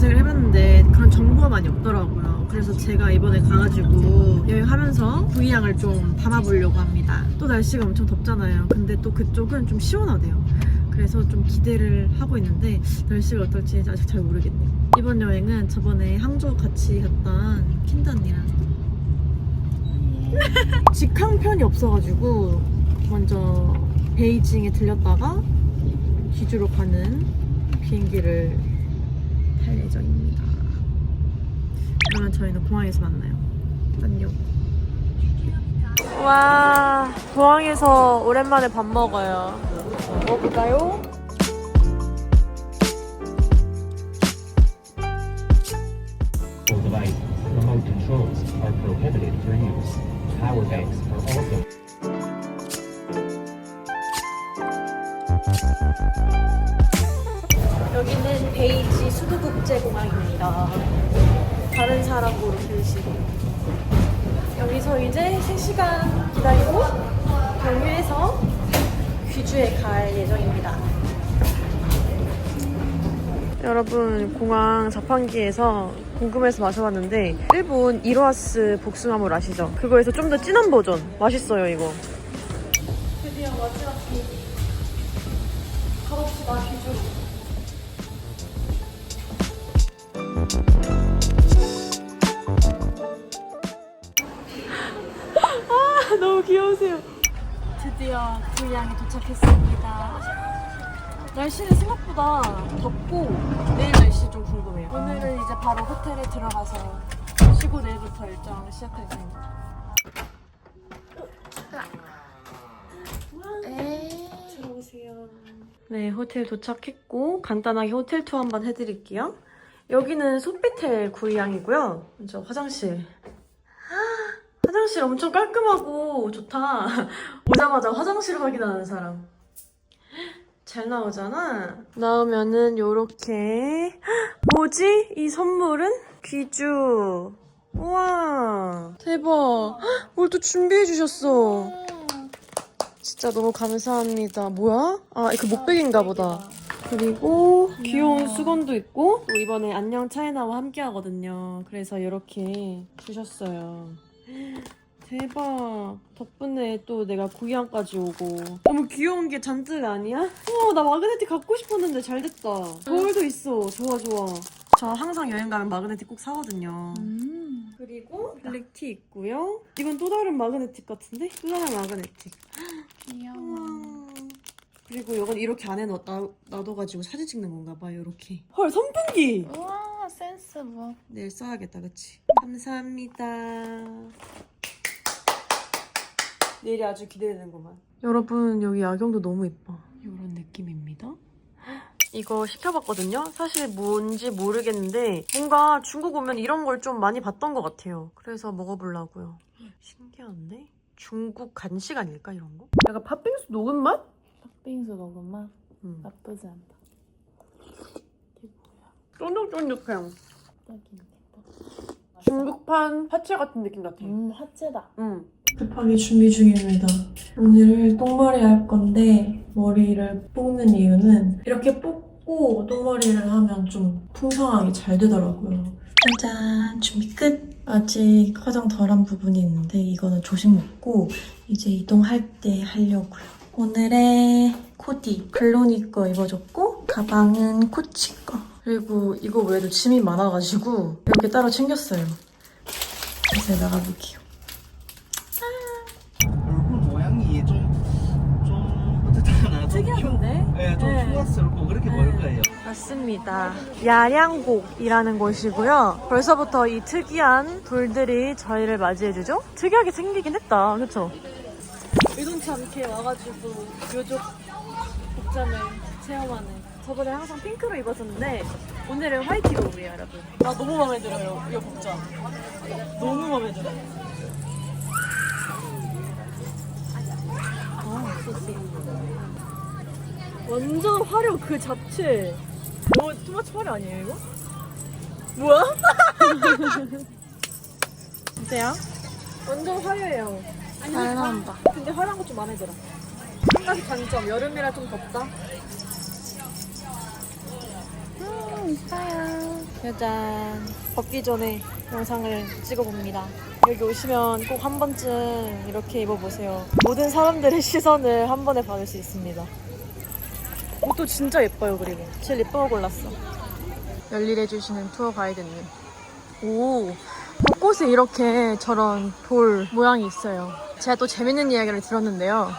검색을 해봤는데 그런 정보가 많이 없더라고요. 그래서 제가 이번에 가가지고 여행하면서 구이양을 좀 담아보려고 합니다. 또 날씨가 엄청 덥잖아요. 근데 또 그쪽은 좀 시원하대요. 그래서 좀 기대를 하고 있는데 날씨가 어떨지 아직 잘 모르겠네요. 이번 여행은 저번에 항저우 같이 갔던 킨드 언니랑 직항편이 없어가지고 먼저 베이징에 들렸다가 기주로 가는 비행기를 탈 예정입니다. 그러면 저희는 공항에서 만나요. 안녕. 와, 공항에서 오랜만에 밥 먹어요. 먹어볼까요? For device, 여기는 베이지 수도국제공항입니다. 다른 사람으로 표시. 여기서 이제 3시간 기다리고 경유해서 귀주에 갈 예정입니다. 여러분 공항 자판기에서 궁금해서 마셔봤는데 일본 이로하스 복숭아물 아시죠? 그거에서 좀 더 진한 버전 맛있어요 이거 드디어 마지막 길 가봅시다 귀주 아 너무 귀여우세요. 드디어 고향에 도착했습니다. 날씨는 생각보다 덥고 내일 날씨 좀 궁금해요. 오늘은 이제 바로 호텔에 들어가서 쉬고 내일부터 일정 시작할 겁니다 들어오세요 네 호텔 도착했고 간단하게 호텔 투어 한번 해드릴게요 여기는 소피텔 구이양이고요 먼저 화장실 화장실 엄청 깔끔하고 좋다. 오자마자 화장실 확인하는 사람. 잘 나오잖아. 나오면은 요렇게 뭐지? 이 선물은 귀주. 우와 대박. 뭘 또 준비해 주셨어. 진짜 너무 감사합니다. 뭐야? 아 이거 목베개인가 보다. 그리고 귀여운 수건도 있고 또 이번에 안녕 차이나와 함께 하거든요. 그래서 이렇게 주셨어요. 대박. 덕분에 또 내가 고향까지 오고. 너무 귀여운 게 잔뜩 아니야? 우와, 나 마그네틱 갖고 싶었는데 잘 됐다. 거울도 있어. 좋아, 좋아. 저 항상 여행 가면 마그네틱 꼭 사거든요. 음. 그리고 블랙티 있고요. 이건 또 다른 마그네틱 같은데? 또 다른 마그네틱. 귀여워. 우와. 그리고 이건 이렇게 안에 넣, 놔, 놔둬가지고 사진 찍는 건가 봐, 이렇게. 헐, 선풍기! 우와 센스 뭐. 내일 써야겠다, 그치? 감사합니다. 내일이 아주 기대되는구만. 여러분, 여기 야경도 너무 예뻐. 이런 느낌입니다. 이거 시켜봤거든요? 사실 뭔지 모르겠는데, 뭔가 중국 오면 이런 걸 좀 많이 봤던 것 같아요. 그래서 먹어보려고요. 신기한데? 중국 간식 아닐까, 이런 거? 약간 팥빙수 녹은 맛? 팥빙수 먹으면 음. 나쁘지 않다. 쫀득쫀득해요. 딱이겠다. 중국판 파채 같은 느낌 같아. 음 화채다. 응. 급하게 준비 중입니다. 오늘 똥머리 할 건데 머리를 뽑는 이유는 이렇게 뽑고 똥머리를 하면 좀 풍성하게 잘 되더라고요. 짜잔 준비 끝! 아직 화장 덜 한 부분이 있는데 이거는 조식 먹고 이제 이동할 때 하려고요. 오늘의 코디 글로니 거 입어줬고 가방은 코치 거 그리고 이거 외에도 짐이 많아가지고 이렇게 따로 챙겼어요. 이제 나가볼게요. 얼굴 모양이 좀, 좀, 어떻다나. 좀 특이한데? 흉- 네, 좀 네. 그렇게 보일 거예요. 맞습니다. 야량곡이라는 곳이고요. 벌써부터 이 특이한 돌들이 저희를 맞이해주죠? 특이하게 생기긴 했다. 그쵸? 의도치 않게 와가지고 묘족 복장을 체험하는. 저번에 항상 핑크로 입었었는데 오늘은 화이트로 오고요 여러분. 아 너무 마음에 들어요 이 복장. 너무 마음에 들어요. 아 좋지 완전 화려 그 잡채. 뭐, 너무 투마치 화려 아니에요 이거? 뭐야? 보세요? 완전 화려해요. 잘 나온다. 근데 화려한 거좀 마음에 들어. 한 가지 단점 여름이라 좀 덥다. 음, 이뻐요. 짜잔. 벗기 전에 영상을 찍어봅니다. 여기 오시면 꼭 한 번쯤 이렇게 입어보세요. 모든 사람들의 시선을 한 번에 받을 수 있습니다. 옷도 진짜 예뻐요, 그리고. 제일 예쁜 거 골랐어. 열일해주시는 투어 가이드님. 오, 곳곳에 이렇게 저런 돌 모양이 있어요. 제가 또 재밌는 이야기를 들었는데요.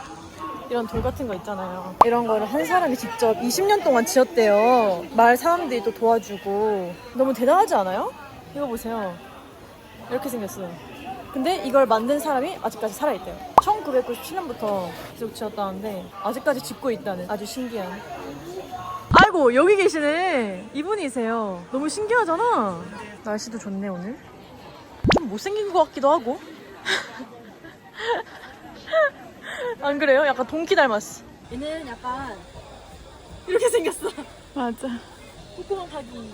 이런 돌 같은 거 있잖아요. 이런 거를 한 사람이 직접 20년 동안 지었대요. 마을 사람들이 또 도와주고. 너무 대단하지 않아요? 이거 보세요. 이렇게 생겼어요. 근데 이걸 만든 사람이 아직까지 살아있대요. 1997년부터 계속 지었다는데 아직까지 짓고 있다는 아주 신기한. 아이고 여기 계시네. 이분이세요. 너무 신기하잖아. 날씨도 좋네 오늘. 좀 못생긴 것 같기도 하고. 안 그래요? 약간 동키 닮았어. 얘는 약간 이렇게 생겼어. 맞아. 콧구멍 타기.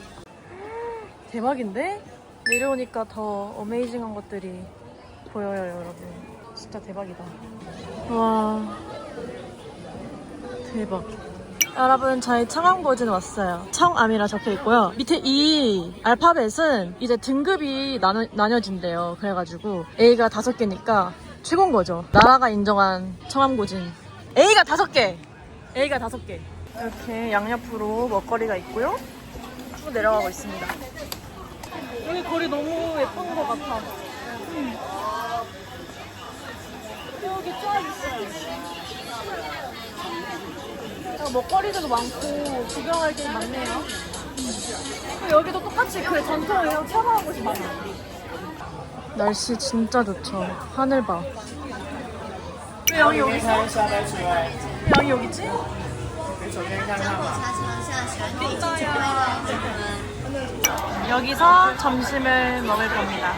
대박인데? 내려오니까 더 어메이징한 것들이 보여요, 여러분. 진짜 대박이다. 와. 대박. 여러분, 저희 청암 고진 왔어요. 청암이라 적혀 있고요. 밑에 이 알파벳은 이제 등급이 나눠, 나뉘어진대요. 그래가지고 A가 다섯 개니까 최고인 거죠. 나라가 인정한 청암고진. A가 다섯 개! A가 다섯 개. 이렇게 양옆으로 먹거리가 있고요. 쭉 내려가고 있습니다. 여기 거리 너무 예쁜 것 같아. 음. 여기 쫙 있어요. 어, 먹거리들도 많고 구경할 게 많네요. 음. 여기도 똑같이 그 전통을 체험하는 곳이 많아요. 날씨 진짜 좋죠. 하늘 봐. 왜 양이 여기 있어? 왜 양이 여기 있지? 여기서 점심을 먹을 겁니다.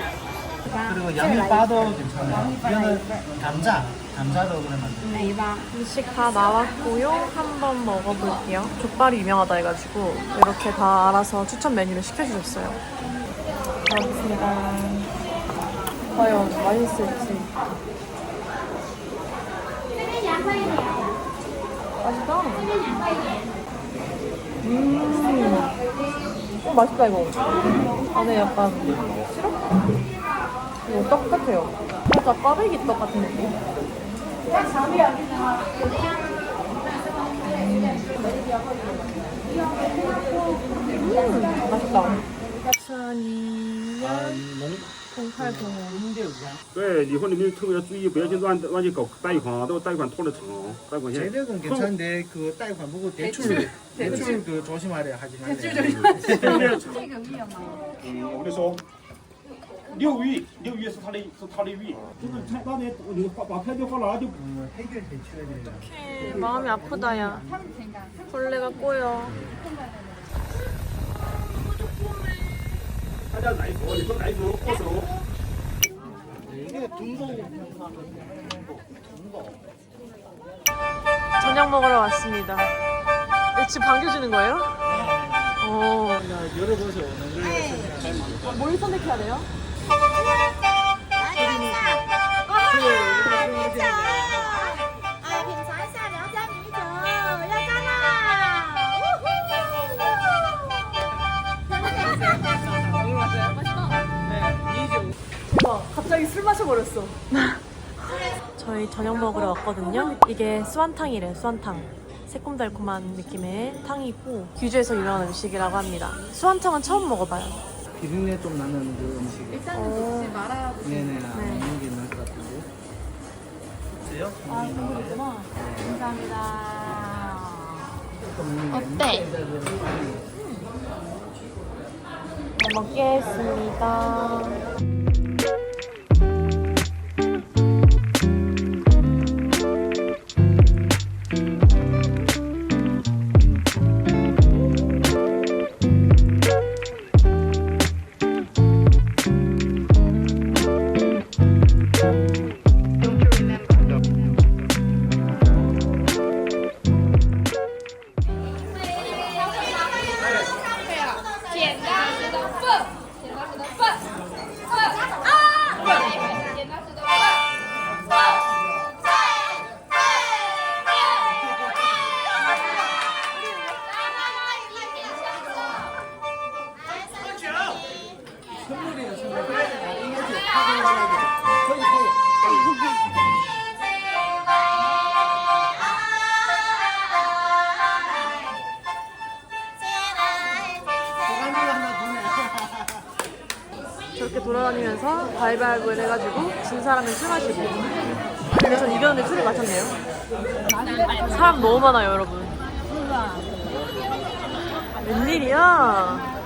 그리고 양파도 괜찮아요. 이거는 감자, 감자도 그러면 안 돼. 음식 다 나왔고요. 한번 먹어볼게요. 족발이 유명하다 해가지고 이렇게 다 알아서 추천 메뉴를 시켜주셨어요. 잘 먹겠습니다. 과연 맛있을지. 맛있다. 음. 어, 맛있다, 이거. 안에 약간 시럽? 이거 떡 같아요. 살짝 꽈배기 떡 같은 느낌? 음, 맛있다. 2002년 0805. 对，以后你们特别注意，不要去乱乱去搞贷款啊，都贷款拖得长，贷款现在 제대로는 괜찮은데 그贷款 보고 대출 대출 그 조심하래 하지 말래. 嗯，我跟你说，六亿，六亿是他的，是他的亿，就是他那年你把把拍电话拿就 음, 해결 대출해야 돼. 마음이 아프다, 야. 벌레가 꼬여. 타자 나이스 오른손 나이스 코스로 이게 둥거 저녁 먹으러 왔습니다 지금 반겨주는 거예요? 오. 열어보세요 뭘 선택해야 돼요? 갑자기 술 마셔버렸어. 저희 저녁 먹으러 왔거든요. 이게 수완탕이래, 수완탕. 새콤달콤한 느낌의 탕이고 규주에서 유명한 음식이라고 합니다. 수완탕은 처음 먹어봐요. 비린내 좀 나는 그 음식. 일단은 녹지 말아야 돼. 네네. 네. 먹는 게 나을 것 같은데. 어때요? 아, 그런 거 있구나. 감사합니다. 음, 어때? 잘 먹겠습니다. 술을 마셨네요. 사람 너무 많아요 여러분. 웬일이야?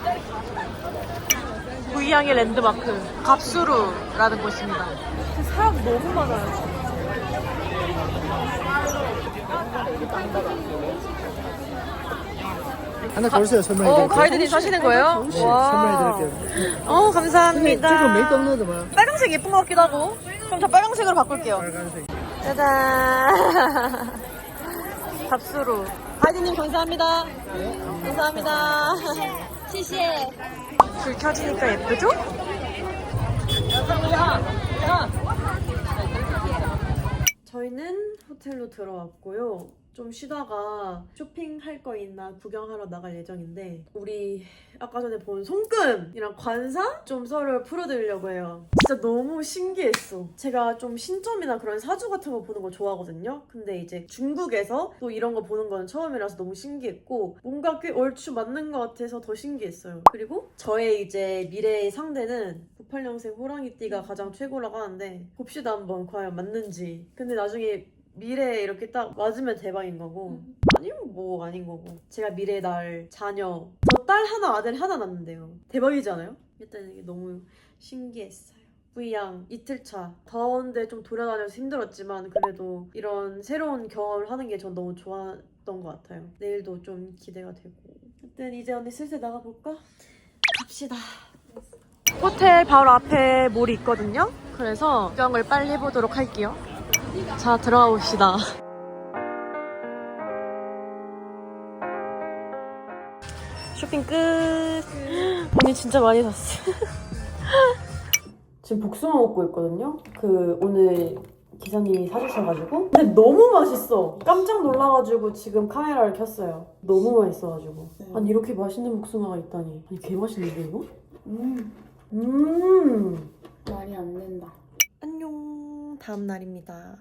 부이항의 랜드마크 갑수루라는 곳입니다. 사람 너무 많아요. 하나 걸으세요 설명해 어 드릴게요. 가이드님 사시는 거예요? 네, 와. 설명해 드릴게요. 어 감사합니다. 지금 메이크업 넣어도 뭐 빨강색 예쁜 것 같기도 하고. 그럼 저 빨강색으로 바꿀게요. 빨간색 짜잔. 갑수루 가이드님 감사합니다. 감사합니다. 시시해. 불 켜지니까 예쁘죠? 저희는 호텔로 들어왔고요. 좀 쉬다가 쇼핑할 거 있나 구경하러 나갈 예정인데 우리 아까 전에 본 손금이랑 관사 좀 썰을 풀어드리려고 해요. 진짜 너무 신기했어. 제가 좀 신점이나 그런 사주 같은 거 보는 거 좋아하거든요. 근데 이제 중국에서 또 이런 거 보는 건 처음이라서 너무 신기했고 뭔가 꽤 얼추 맞는 것 같아서 더 신기했어요. 그리고 저의 이제 미래의 상대는 98년생 호랑이띠가 가장 최고라고 하는데 봅시다 한번 과연 맞는지. 근데 나중에 미래에 이렇게 딱 맞으면 대박인 거고 아니면 뭐 아닌 거고. 제가 미래에 낳을 자녀 저 딸 하나 아들 하나 낳는데요. 대박이지 않아요? 일단 이게 너무 신기했어요. 부이양 이틀차. 더운데 좀 돌아다녀서 힘들었지만 그래도 이런 새로운 경험을 하는 게 전 너무 좋았던 것 같아요. 내일도 좀 기대가 되고. 하여튼 이제 언니 슬슬 나가볼까? 갑시다. 호텔 바로 앞에 몰이 있거든요. 그래서 구경을 빨리 해보도록 할게요 자, 들어가 봅시다. 쇼핑 끝. 언니 진짜 많이 샀어. 지금 복숭아 먹고 있거든요. 그 오늘 기사님이 사주셔가지고. 근데 너무 맛있어. 깜짝 놀라가지고 지금 카메라를 켰어요. 너무 맛있어가지고. 아니 이렇게 맛있는 복숭아가 있다니. 아니 개 맛있는데 이거? 음, 음. 말이 안 된다. 안녕. 다음 날입니다.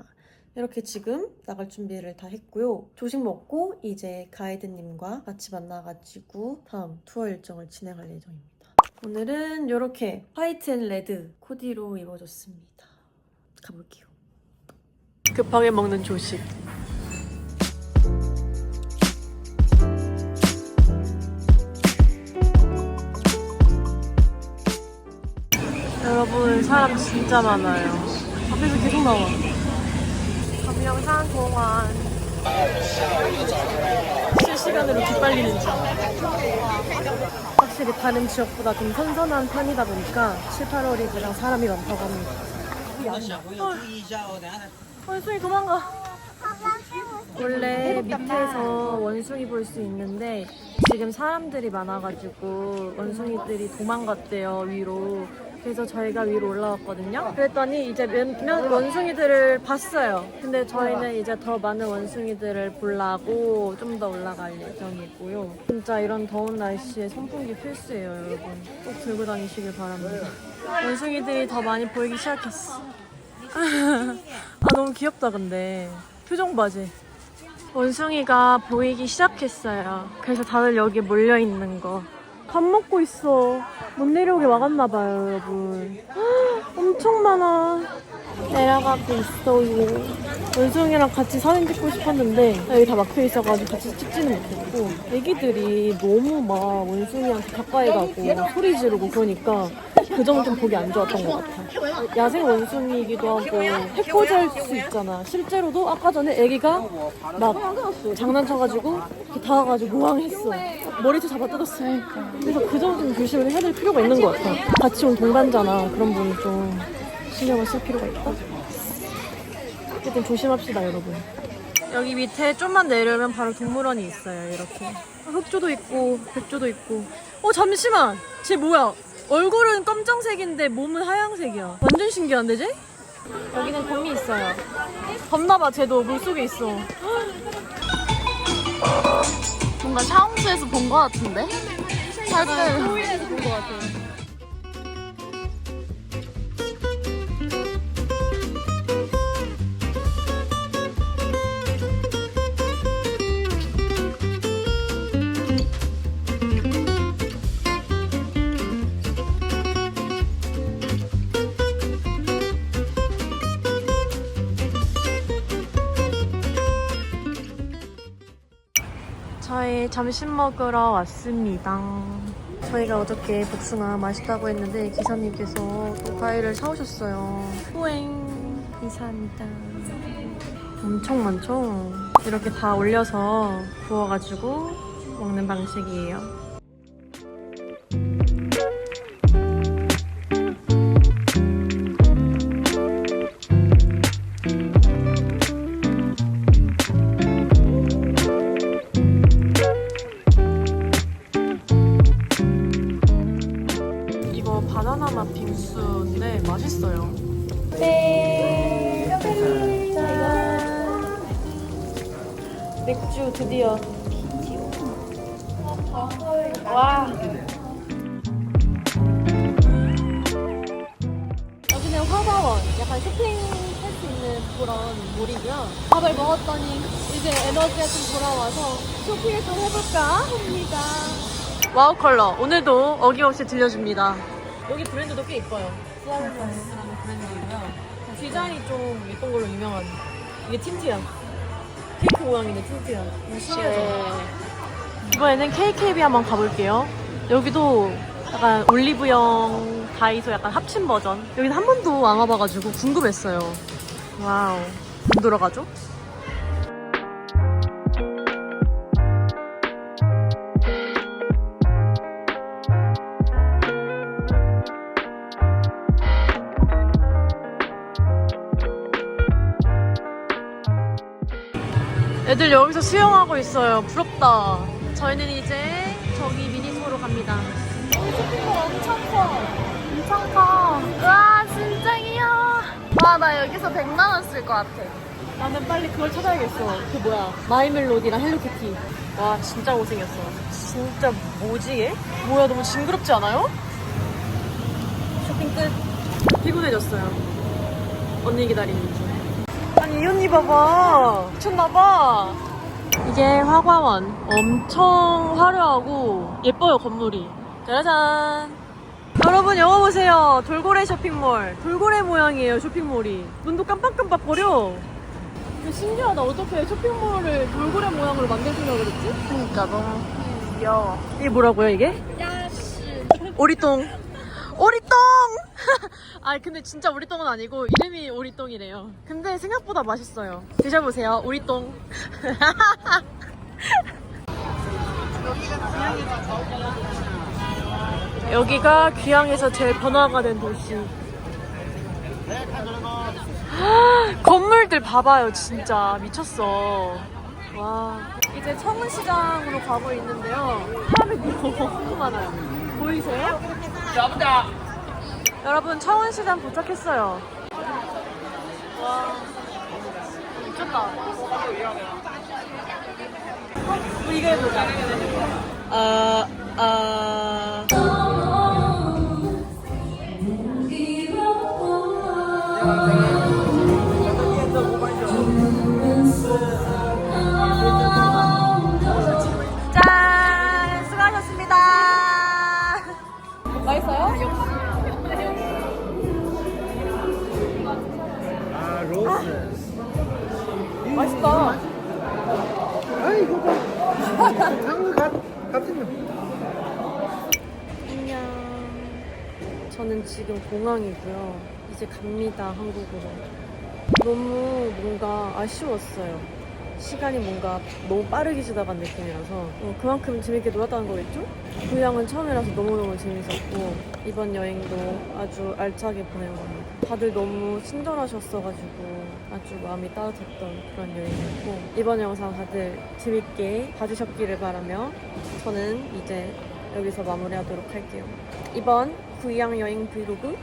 이렇게 지금 나갈 준비를 다 했고요. 조식 먹고 이제 가이드님과 같이 만나가지고 다음 투어 일정을 진행할 예정입니다. 오늘은 이렇게 화이트 앤 레드 코디로 입어줬습니다. 가볼게요. 급하게 먹는 조식. 여러분 사람 진짜 많아요. 앞에서 계속 나와. 감명산 공원. 실시간으로 뒷발리는 중. 확실히 다른 지역보다 좀 선선한 편이다 보니까 7, 8월이 가장 사람이 많다고 합니다. 원숭이 도망가. 원래 밑에서 원숭이 볼 수 있는데 지금 사람들이 많아가지고 원숭이들이 도망갔대요 위로. 그래서 저희가 위로 올라왔거든요. 그랬더니 이제 몇몇 원숭이들을 봤어요. 근데 저희는 이제 더 많은 원숭이들을 보려고 좀 더 올라갈 예정이고요. 진짜 이런 더운 날씨에 선풍기 필수예요, 여러분. 꼭 들고 다니시길 바랍니다. 원숭이들이 더 많이 보이기 시작했어. 아 너무 귀엽다 근데 표정 봐지. 원숭이가 보이기 시작했어요. 그래서 다들 여기 몰려 있는 거. 밥 먹고 있어. 못 내려오게 막았나 봐요, 여러분. 헉, 엄청 많아. 내려가고 있어요. 원숭이랑 같이 사진 찍고 싶었는데 여기 다 막혀 있어가지고 같이 찍지는 못했고 애기들이 너무 막 원숭이한테 가까이 가고 소리 지르고 그러니까 그 점은 좀 보기 안 좋았던 것 같아. 야생 원숭이이기도 하고 해코지할 수 있잖아. 실제로도 아까 전에 애기가 막 장난쳐가지고 다가가지고 우왕했어. 머리도 잡아 뜯었어. 그래서 그점좀 조심을 해야 될 필요가 있는 것 같아. 같이 온 동반자나 그런 분이 좀 신경을 쓸 필요가 있다. 어쨌든 조심합시다, 여러분. 여기 밑에 좀만 내려오면 바로 동물원이 있어요, 이렇게. 흑조도 있고, 백조도 있고. 어, 잠시만! 쟤 뭐야? 얼굴은 검정색인데 몸은 하얀색이야. 완전 신기한데, 쟤? 여기는 곰이 있어요. 겁나봐, 쟤도 물속에 있어. 뭔가 샤옹스에서 본 것 같은데? 살때 소위에서 본 것 같아요. 점심 먹으러 왔습니다. 저희가 어저께 복숭아 맛있다고 했는데 기사님께서 또 과일을 사오셨어요. 후행 감사합니다. 엄청 많죠? 이렇게 다 올려서 구워가지고 먹는 방식이에요. 와. 여기는 화사원, 약간 쇼핑 할 수 있는 그런 몰이고요. 밥을 먹었더니 이제 에너지가 좀 돌아와서 쇼핑을 좀 해볼까 합니다. 와우 컬러 오늘도 어김없이 들려줍니다. 여기 브랜드도 꽤 이뻐요. 플라워라는 브랜드이고요. 디자인이 좀 예쁜 걸로 유명한 이게 틴트야. 케이크 모양인데 틴트야. 신기하죠? 이번에는 KKB 한번 가볼게요. 여기도 약간 올리브영 다이소 약간 합친 버전. 여기는 한 번도 안 와봐가지고 궁금했어요. 와우. 돈 들어가죠? 애들 여기서 수영하고 있어요. 부럽다. 저희는 이제 저기 미니소로 갑니다. 쇼핑몰 엄청 커. 엄청 커. 와, 진짜 귀여워. 와, 나 여기서 100만 원 쓸 것 같아. 나는 빨리 그걸 찾아야겠어. 그 뭐야. 마이멜로디랑 헬로키티. 와, 진짜 못생겼어. 진짜 뭐지, 얘? 뭐야, 너무 징그럽지 않아요? 쇼핑 끝. 피곤해졌어요. 언니 기다리는 중. 아니 이 언니 봐봐 미쳤나봐 이게 화과원 엄청 화려하고 예뻐요 건물이 짜라잔 여러분 영화 보세요 돌고래 쇼핑몰 돌고래 모양이에요 쇼핑몰이 눈도 깜빡깜빡 거려 근데 신기하다 어떻게 쇼핑몰을 돌고래 모양으로 만들 생각을 했지? 그러니까 너무 귀여워. 이게 뭐라고요 이게? 야씨. 오리똥 오리똥! 아 근데 진짜 오리똥은 아니고 이름이 오리똥이래요. 근데 생각보다 맛있어요. 드셔보세요. 오리똥. 여기가 귀향에서 제일 번화가 된 도시. 건물들 봐봐요 진짜. 미쳤어. 와. 이제 청운시장으로 가고 있는데요. 사람이 너무 많아요. 보이세요? 여러분 청운시장 도착했어요 와 미쳤다 어? 우리 이거 해보자 아, 아... 짠! 지금 공항이고요. 이제 갑니다, 한국으로. 너무 뭔가 아쉬웠어요. 시간이 뭔가 너무 빠르게 지나간 느낌이라서 어, 그만큼 재밌게 놀았다는 거겠죠? 고향은 처음이라서 너무너무 재밌었고 이번 여행도 아주 알차게 보낸 겁니다. 다들 너무 친절하셨어가지고 아주 마음이 따뜻했던 그런 여행이었고 이번 영상 다들 재밌게 봐주셨기를 바라며 저는 이제 여기서 마무리하도록 할게요. 이번 구이양 여행 브이로그 끝!